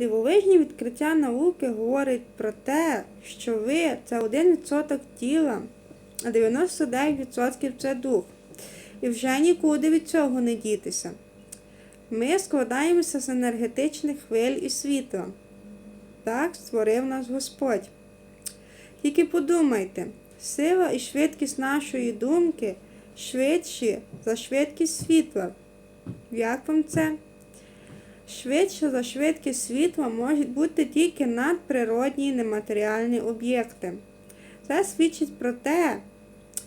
Дивовижні відкриття науки говорять про те, що ви це 1% тіла, а 99% це дух. І вже нікуди від цього не дітися. Ми складаємося з енергетичних хвиль і світла. Так створив нас Господь. Тільки подумайте, сила і швидкість нашої думки швидші за швидкість світла. Як вам це? Швидше за швидкість світла можуть бути тільки надприродні нематеріальні об'єкти. Це свідчить про те,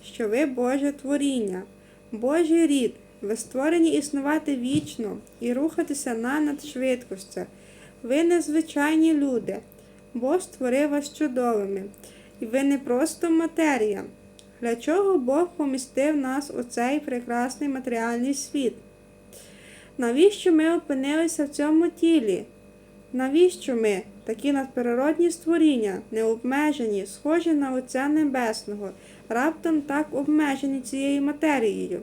що ви Боже творіння, Божий рід, ви створені існувати вічно і рухатися на надшвидкостях. Ви незвичайні люди. Бог створив вас чудовими. І ви не просто матерія. Для чого Бог помістив нас у цей прекрасний матеріальний світ? Навіщо ми опинилися в цьому тілі? Навіщо ми, такі надприродні створіння, необмежені, схожі на Отця Небесного, раптом так обмежені цією матерією?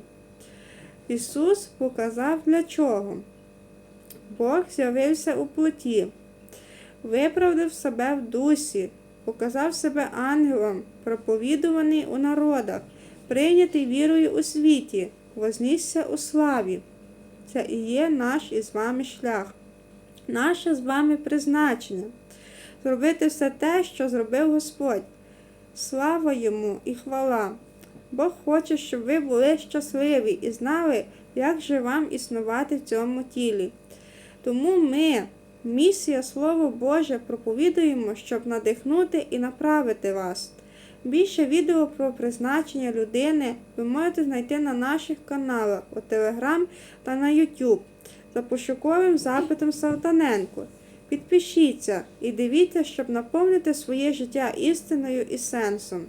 Ісус показав для чого. Бог з'явився у плоті, виправдав себе в дусі, показав себе ангелом, проповідуваний у народах, прийнятий вірою у світі, вознісся у славі. Це і є наш із вами шлях, наше з вами призначення. Зробити все те, що зробив Господь. Слава йому і хвала. Бог хоче, щоб ви були щасливі і знали, як же вам існувати в цьому тілі. Тому ми, місія Слово Боже, проповідуємо, щоб надихнути і направити вас. Більше відео про призначення людини ви можете знайти на наших каналах у Telegram та на YouTube за пошуковим запитом Салтаненко. Підпишіться і дивіться, щоб наповнити своє життя істиною і сенсом.